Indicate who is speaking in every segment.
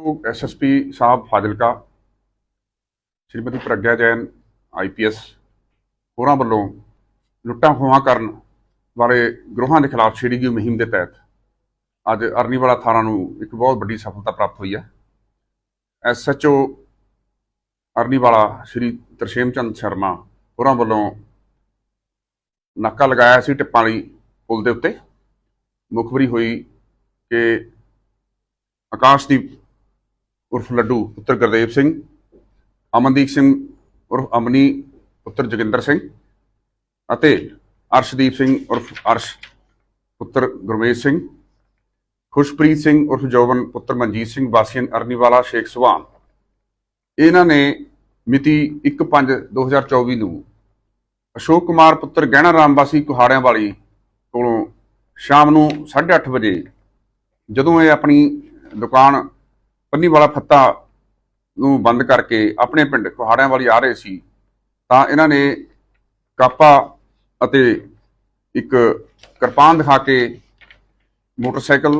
Speaker 1: ਜੋ ਐਸਐਸਪੀ ਸਾਹਿਬ ਫਾਜ਼ਿਲਕਾ, ਸ਼੍ਰੀਮਤੀ ਪ੍ਰਗਿਆ ਜੈਨ ਆਈਪੀਐਸ ਹੋਰਾਂ ਵੱਲੋਂ ਲੁੱਟਾਂ ਖੋਹਾਂ ਕਰਨ ਵਾਲੇ ਗਰੋਹਾਂ ਦੇ ਖਿਲਾਫ ਛੇੜੀ ਗਈ ਮੁਹਿੰਮ ਦੇ ਤਹਿਤ ਅੱਜ ਅਰਨੀਵਾਲਾ ਥਾਣਾ ਨੂੰ ਇੱਕ ਬਹੁਤ ਵੱਡੀ ਸਫਲਤਾ ਪ੍ਰਾਪਤ ਹੋਈ ਹੈ। ਐਸਐਚਓ ਅਰਨੀਵਾਲਾ ਸ਼੍ਰੀ ਤਰਸ਼ੇਮ ਚੰਦ ਸ਼ਰਮਾ ਹੋਰਾਂ ਵੱਲੋਂ ਨਾਕਾ ਲਗਾਇਆ ਸੀ ਟਿੱਪਾਂ ਵਾਲੀ ਪੁਲ ਦੇ ਉੱਤੇ। ਮੁਖਬਰੀ ਹੋਈ ਕਿ ਆਕਾਸ਼ਦੀਪ ਉਰਫ ਲੱਡੂ, ਪੁੱਤਰ ਗੁਰਦੇਵ ਸਿੰਘ, ਅਮਨਦੀਪ ਸਿੰਘ ਉਰਫ ਅਮਨੀ, ਪੁੱਤਰ ਜੋਗਿੰਦਰ ਸਿੰਘ ਅਤੇ ਅਰਸ਼ਦੀਪ ਸਿੰਘ ਉਰਫ ਅਰਸ਼, ਪੁੱਤਰ ਗੁਰਮੇਸ਼ ਸਿੰਘ, ਖੁਸ਼ਪ੍ਰੀਤ ਸਿੰਘ ਉਰਫ ਜੋਵਨ ਪੁੱਤਰ ਮਨਜੀਤ ਸਿੰਘ ਵਾਸੀਨ ਅਰਨੀਵਾਲਾ, ਸ਼ੇਖ ਸੁਹਾਨ। ਇਹਨਾਂ ਨੇ ਮਿਤੀ 1/5/2024 ਨੂੰ ਅਸ਼ੋਕ ਕੁਮਾਰ, ਪੁੱਤਰ ਗਹਿਣਾ ਰਾਮ ਵਾਸੀ ਕੁਹਾੜਿਆਂ ਵਾਲੀ ਕੋਲੋਂ ਸ਼ਾਮ ਨੂੰ 8:30 ਵਜੇ ਜਦੋਂ ਇਹ ਆਪਣੀ ਦੁਕਾਨ ਪੰਨੀ ਵਾਲਾ ਫੱਤਾ ਨੂੰ ਬੰਦ ਕਰਕੇ ਆਪਣੇ ਪਿੰਡ ਕੁਹਾੜਿਆਂ ਵਾਲੀ ਆ ਰਹੇ ਸੀ, ਤਾਂ ਇਹਨਾਂ ਨੇ ਕਾਪਾ ਅਤੇ ਇੱਕ ਕਿਰਪਾਨ ਦਿਖਾ ਕੇ ਮੋਟਰਸਾਈਕਲ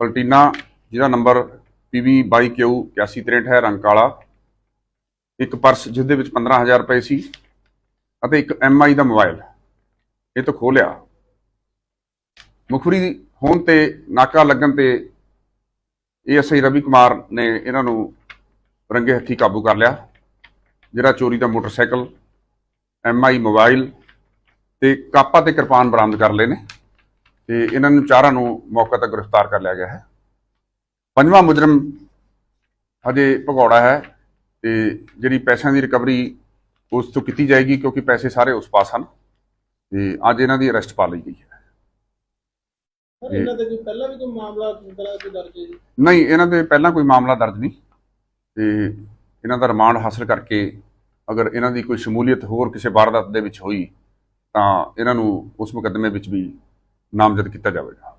Speaker 1: ਪਲਟੀਨਾ, ਜਿਹਦਾ ਨੰਬਰ PV 22Q 8163 ਹੈ, ਰੰਗ ਕਾਲਾ, ਇੱਕ ਪਰਸ ਜਿਸ ਦੇ ਵਿੱਚ 15000 ਰੁਪਏ ਸੀ ਅਤੇ ਇੱਕ MI ਦਾ ਮੋਬਾਈਲ, ਇਹ ਤੋਂ ਖੋਹ ਲਿਆ। ਮੁਖਬਰੀ ਹੋਣ ਤੇ ਨਾਕਾ ਲੱਗਣ ਤੇ ਏਐਸਆਈ ਰਵੀ ਕੁਮਾਰ ਨੇ ਇਹਨਾਂ ਨੂੰ ਰੰਗੇ ਹੱਥੀ ਕਾਬੂ ਕਰ ਲਿਆ, ਜਿਹੜਾ ਚੋਰੀ ਦਾ ਮੋਟਰਸਾਈਕਲ ਐਮਆਈ ਮੋਬਾਈਲ ਤੇ ਕਾਪਾ ਤੇ ਕਿਰਪਾਨ ਬਰਾਮਦ ਕਰ ਲਏ ਨੇ ਤੇ ਇਹਨਾਂ ਨੂੰ ਚਾਰਾਂ ਨੂੰ ਮੌਕੇ ਤੇ ਗ੍ਰਿਫਤਾਰ ਕਰ ਲਿਆ ਗਿਆ ਹੈ। ਪੰਜਵਾਂ ਮੁਜਰਮ ਹਜੇ ਭਗੌੜਾ ਹੈ ਤੇ ਜਿਹੜੀ ਪੈਸਿਆਂ ਦੀ ਰਿਕਵਰੀ ਉਸ ਤੋਂ ਕੀਤੀ ਜਾਏਗੀ ਕਿਉਂਕਿ ਪੈਸੇ ਸਾਰੇ ਉਸ ਪਾਸ ਹਨ ਤੇ ਅੱਜ ਇਹਨਾਂ ਦੀ ਅਰੈਸਟ ਪਾ ਲਈ ਗਈ ਹੈ।
Speaker 2: ਸਰ ਇਹਨਾਂ ਤੇ ਕੋਈ ਪਹਿਲਾਂ ਵੀ ਕੋਈ ਮਾਮਲਾ ਦਰਜ ਕੋਈ ਦਰਜ ਹੈ ਜੀ?
Speaker 1: ਨਹੀਂ, ਇਹਨਾਂ ਦੇ ਪਹਿਲਾਂ ਕੋਈ ਮਾਮਲਾ ਦਰਜ ਨਹੀਂ। ਤੇ ਇਹਨਾਂ ਦਾ ਰਿਮਾਂਡ ਹਾਸਲ ਕਰਕੇ ਅਗਰ ਇਹਨਾਂ ਦੀ ਕੋਈ ਸ਼ਮੂਲੀਅਤ ਹੋਰ ਕਿਸੇ ਵਾਰਦਾਤ ਦੇ ਵਿੱਚ ਹੋਈ ਤਾਂ ਇਹਨਾਂ ਨੂੰ ਉਸ ਮੁਕੱਦਮੇ ਵਿੱਚ ਵੀ ਨਾਮਜ਼ਦ ਕੀਤਾ ਜਾਵੇਗਾ।